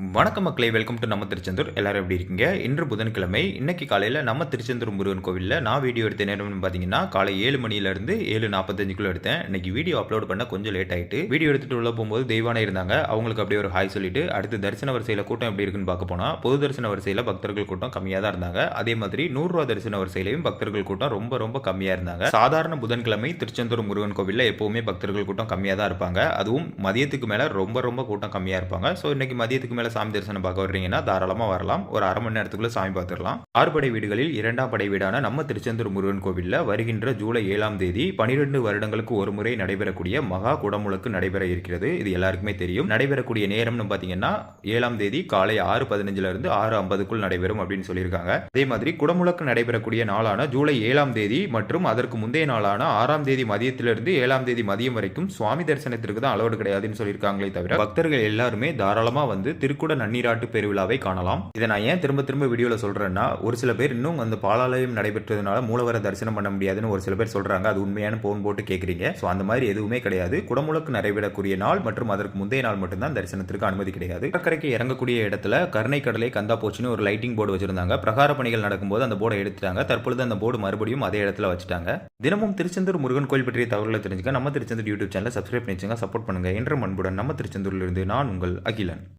வணக்கம் மக்களே welcome to நம்ம திருச்செந்தூர். எல்லாரும் எப்படி இருக்கீங்க? இன்று புதன்கிழமை. இன்னைக்கு காலையில் நம்ம திருச்செந்தூர் முருகன் கோவிலில் நான் வீடியோ எடுத்த நேரம்னு பார்த்தீங்கன்னா காலை ஏழு மணிலேருந்து ஏழு நாற்பத்தஞ்சுக்குள்ள எடுத்தேன். இன்னைக்கு வீடியோ அப்லோட் பண்ண கொஞ்சம் லேட் ஆகிட்டு வீடியோ எடுத்துட்டு உள்ள போகும்போது தெய்வானே இருந்தாங்க. அவங்களுக்கு அப்படியே ஒரு ஹாய் சொல்லிட்டு அடுத்து தரிசன வரிசையில் கூட்டம் எப்படி இருக்குன்னு பார்க்க போனால் பொது தரிசன வரிசையில் பக்தர்கள் கூட்டம் கம்மியாக தான் இருந்தாங்க. அதே மாதிரி நூறுரூவா தரிசன வரிசையிலையும் பக்தர்கள் கூட்டம் ரொம்ப ரொம்ப கம்மியாக இருந்தாங்க. சாதாரண புதன்கிழமை திருச்செந்தூர் முருகன் கோவிலில் எப்பவுமே பக்தர்கள் கூட்டம் கம்மியாக தான் இருப்பாங்க. அதுவும் மதியத்துக்கு மேலே ரொம்ப ரொம்ப கூட்டம் கம்மியாக இருப்பாங்க. ஸோ இன்னைக்கு மதியத்துக்கு மேலே சாமி தரிசனம் பார்க்க வர்றீங்கன்னா தாராளமாக வரலாம். ஒரு அரை மணி நேரத்துக்குள்ள சாமி பார்த்துடலாம். ஆறுபடை வீடுகளில் இரண்டாம் படை வீடான நம்ம திருச்செந்தூர் முருகன் கோவிலில் வருகின்ற ஜூலை ஏழாம் தேதி பனிரெண்டு வருடங்களுக்கு ஒரு முறை நடைபெறக்கூடிய மகா குடமுழுக்கு நடைபெற இருக்கிறது. இது எல்லாருக்குமே தெரியும். நடைபெறக்கூடிய நேரம்னு பார்த்தீங்கன்னா ஏழாம் தேதி காலை ஆறு பதினஞ்சுல இருந்து ஆறு ஐம்பதுக்குள் நடைபெறும் அப்படின்னு சொல்லியிருக்காங்க. அதே மாதிரி குடமுழுக்கு நடைபெறக்கூடிய நாளான ஜூலை ஏழாம் தேதி மற்றும் அதற்கு முந்தைய நாளான ஆறாம் தேதி மதியத்திலிருந்து ஏழாம் தேதி மதியம் வரைக்கும் சுவாமி தரிசனத்திற்கு தான் அளவு கிடையாதுன்னு சொல்லியிருக்காங்களே தவிர பக்தர்கள் எல்லாருமே தாராளமாக வந்து கூட நன்னீராட்டு பெருவிழாவை காணலாம். இதை நான் ஏன் திரும்ப திரும்ப வீடியோல சொல்றேன்னா ஒரு சில பேர் இன்னும் அந்த பாலாலயம் நடைபெற்றதுனால மூலவர தரிசனம் பண்ண முடியாதுன்னு ஒரு சில பேர் சொல்றாங்க. அது உண்மையான போன் போட்டு கேட்குறீங்க ஸோ அந்த மாதிரி எதுவுமே கிடையாது. குடமுழுக்கு நடைபெறக்கூடிய நாள் மற்றும் அதற்கு முந்தைய நாள் மட்டும்தான் தரிசனத்திற்கு அனுமதி கிடையாது. கடற்கரைக்கு இறங்கக்கூடிய இடத்துல கருணை கடலை கந்தா போச்சுன்னு ஒரு லைட்டிங் போர்டு வச்சிருந்தாங்க. பிரகார பணிகள் நடக்கும்போது அந்த போர்டை எடுத்துட்டாங்க. தற்பொழுது அந்த போர்டு மறுபடியும் அதே இடத்துல வச்சுட்டாங்க. தினமும் திருச்செந்தூர் முருகன் கோயில் பற்றிய தகவல்களை தெரிஞ்சுக்க நம்ம திருச்செந்தூர் யூடியூப் சேனலை சப்ஸ்கிரைப் பண்ணி வச்சுங்க சப்போர்ட் பண்ணுங்க. என்ற மண்புடன் நம்ம திருச்செந்தூரிலிருந்து நான் உங்கள் அகிலன்.